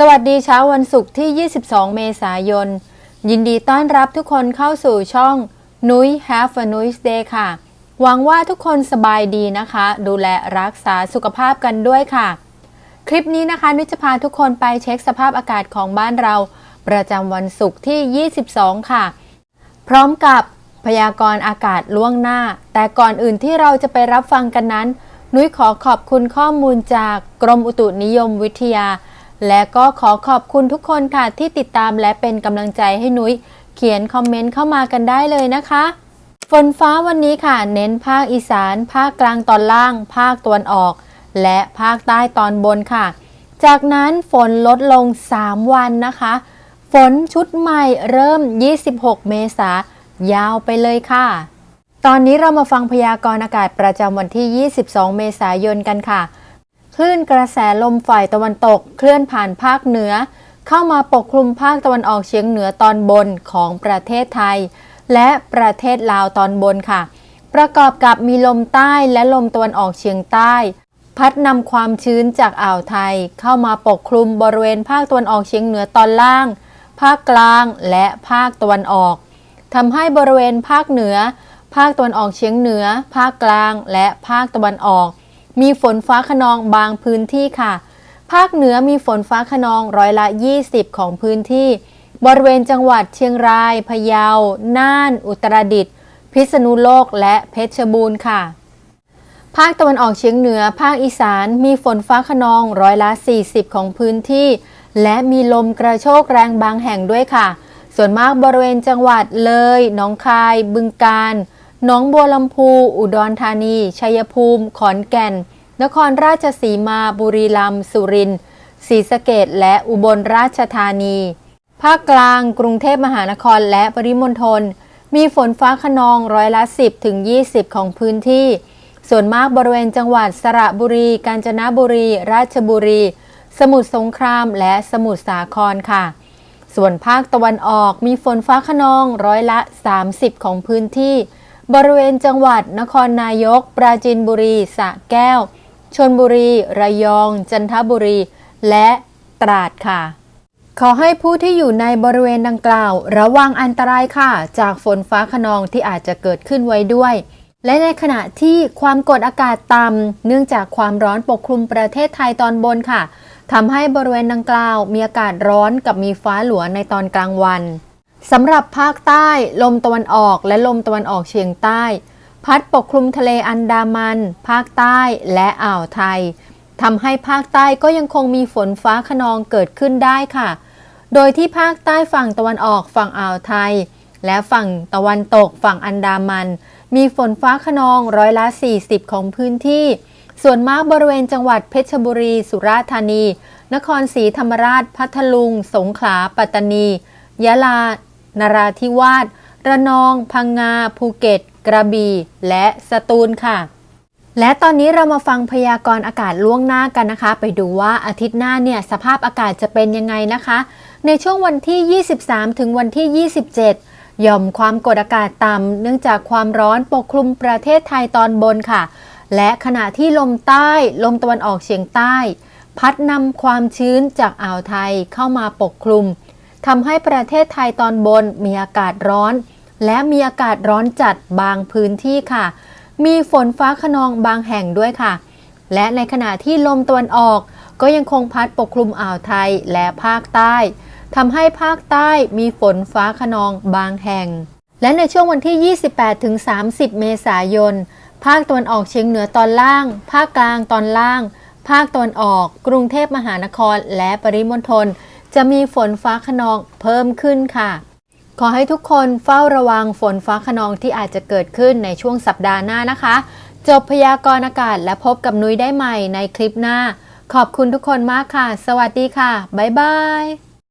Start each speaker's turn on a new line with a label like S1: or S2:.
S1: สวัสดีเช้าวันศุกร์ที่ 22 เมษายน ยินดีต้อนรับทุกคนเข้าสู่ช่องนุ้ย Have a nice day ค่ะ หวังว่าทุกคนสบายดีนะคะ ดูแลรักษาสุขภาพกันด้วยค่ะ คลิปนี้นะคะ นุ้ยจะพาทุกคนไปเช็คสภาพอากาศของบ้านเรา ประจำวันศุกร์ที่ 22 ค่ะ พร้อมกับพยากรณ์อากาศล่วงหน้า แต่ก่อนอื่นที่เราจะไปรับฟังกันนั้น นุ้ยขอขอบคุณข้อมูลจากกรมอุตุนิยมวิทยา และก็ขอขอบคุณทุกคนค่ะที่ติดตามและเป็นกำลังใจให้นุ้ย เขียนคอมเมนต์เข้ามากันได้เลยนะคะ ฝนฟ้าวันนี้ค่ะ เน้นภาคอีสาน ภาคกลางตอนล่าง ภาคตะวันออก และภาคใต้ตอนบนค่ะ จากนั้นฝนลดลง 3 วันนะคะ ฝนชุดใหม่เริ่ม 26 เมษายาวไปเลยค่ะ ตอนนี้เรามาฟังพยากรณ์อากาศประจำวันที่ 22 เมษายนกันค่ะ คลื่นกระแสลมฝ่ายตะวันตกเคลื่อนผ่านภาคเหนือ เข้ามาปกคลุมภาคตะวันออกเฉียงเหนือตอนบนของประเทศไทย และประเทศลาวตอนบนค่ะ ประกอบกับมีลมใต้และลมตะวันออกเฉียงใต้ พัดนำความชื้นจากอ่าวไทย เข้ามาปกคลุมบริเวณภาคตะวันออกเฉียงเหนือตอนล่าง ภาคกลางและภาคตะวันออกทำให้บริเวณภาคเหนือ ภาคตะวันออกเฉียงเหนือ ภาคกลาง และภาคตะวันออก มีฝนฟ้าขนองบางพื้นที่ค่ะ ภาคเหนือมีฝนฟ้าขนองร้อยละ 20 ของพื้นที่ บริเวณจังหวัดเชียงราย พะเยา น่าน อุตรดิตถ์ พิษณุโลก และเพชรบูรณ์ค่ะ ภาคตะวันออกเฉียงเหนือ ภาคอีสาน มีฝนฟ้าขนองร้อยละ 40 ของพื้นที่ และมีลมกระโชกแรงบางแห่งด้วยค่ะ ส่วนมากบริเวณจังหวัดเลย หนองคาย บึงกาฬ หนองบัวลำพู อุดรธานี ชัยภูมิ ขอนแก่น นครราชสีมา บุรีรัมย์ สุรินทร์ศรีสะเกดและอุบลราชธานี ภาคกลาง กรุงเทพมหานครและปริมณฑล มีฝนฟ้าขนองร้อยละ 10ถึง20 ของพื้นที่ ส่วนมากบริเวณจังหวัดสระบุรี กาญจนบุรี ราชบุรี สมุทรสงคราม และสมุทรสาครค่ะ ส่วนภาคตะวันออกมีฝนฟ้าขนองร้อยละ 30 ของพื้นที่ บริเวณจังหวัดนครนายก ปราจีนบุรีสระแก้ว ชนบุรี ระยอง จันทบุรี และตราดค่ะ ขอให้ผู้ที่อยู่ในบริเวณดังกล่าว ระวังอันตรายค่ะ จากฝนฟ้าขนองที่อาจจะเกิดขึ้นไว้ด้วย และในขณะที่ความกดอากาศต่ำเนื่องจากความร้อนปกคลุมประเทศไทยตอนบนค่ะทำให้บริเวณดังกล่าว มีอากาศร้อนกับมีฟ้าหลวในตอนกลางวัน สำหรับภาคใต้ลมตะวันออกและลมตะวันออกเฉียงใต้ พัดปกคลุมทะเลอันดามัน ภาคใต้และอ่าวไทยทำให้ภาคใต้ก็ยังคงมีฝนฟ้าขนองเกิดขึ้นได้ค่ะ โดยที่ภาคใต้ฝั่งตะวันออกฝั่งอ่าวไทย และฝั่งตะวันตกฝั่งอันดามัน มีฝนฟ้าขนองร้อยละ 40 ของพื้นที่ ส่วนมากบริเวณจังหวัดเพชรบุรี สุราษฎร์ธานี นครศรีธรรมราช พัทลุง สงขลา ปัตตานี ยะลา นราธิวาส ระนอง พังงา ภูเก็ต กระบี่ และสตูลค่ะ และตอนนี้เรามาฟังพยากรณ์อากาศล่วงหน้ากันนะคะ ไปดูว่าอาทิตย์หน้าเนี่ยสภาพอากาศจะเป็นยังไงนะคะ ในช่วงวันที่ 23 ถึงวันที่ 27ย่อมความกดอากาศต่ำเนื่องจากความร้อนปกคลุมประเทศไทยตอนบนค่ะ และขณะที่ลมใต้ลมตะวันออกเฉียงใต้ พัดนำความชื้นจากอ่าวไทยเข้ามาปกคลุม ทำให้ประเทศไทยตอนบนมีอากาศร้อน และมีอากาศร้อนจัดบางพื้นที่ค่ะ มีฝนฟ้าขนองบางแห่งด้วยค่ะ และในขณะที่ลมตะวันออกก็ยังคงพัดปกคลุมอ่าวไทยและภาคใต้ทำให้ภาคใต้มีฝนฟ้าขนองบางแห่ง และในช่วงวันที่ 28ถึง30 เมษายน ภาคตะวันออกเฉียงเหนือตอนล่าง ภาคกลางตอนล่าง ภาคตะวันออก กรุงเทพมหานครและปริมณฑล จะมีฝนฟ้าขนองเพิ่มขึ้นค่ะ ขอให้ทุกคนเฝ้าระวังฝนฟ้าขนองที่อาจจะเกิดขึ้นในช่วงสัปดาห์หน้านะคะ จบพยากรณ์อากาศและพบกับนุ้ยได้ใหม่ในคลิปหน้า ขอบคุณทุกคนมากค่ะ สวัสดีค่ะ บ๊ายบาย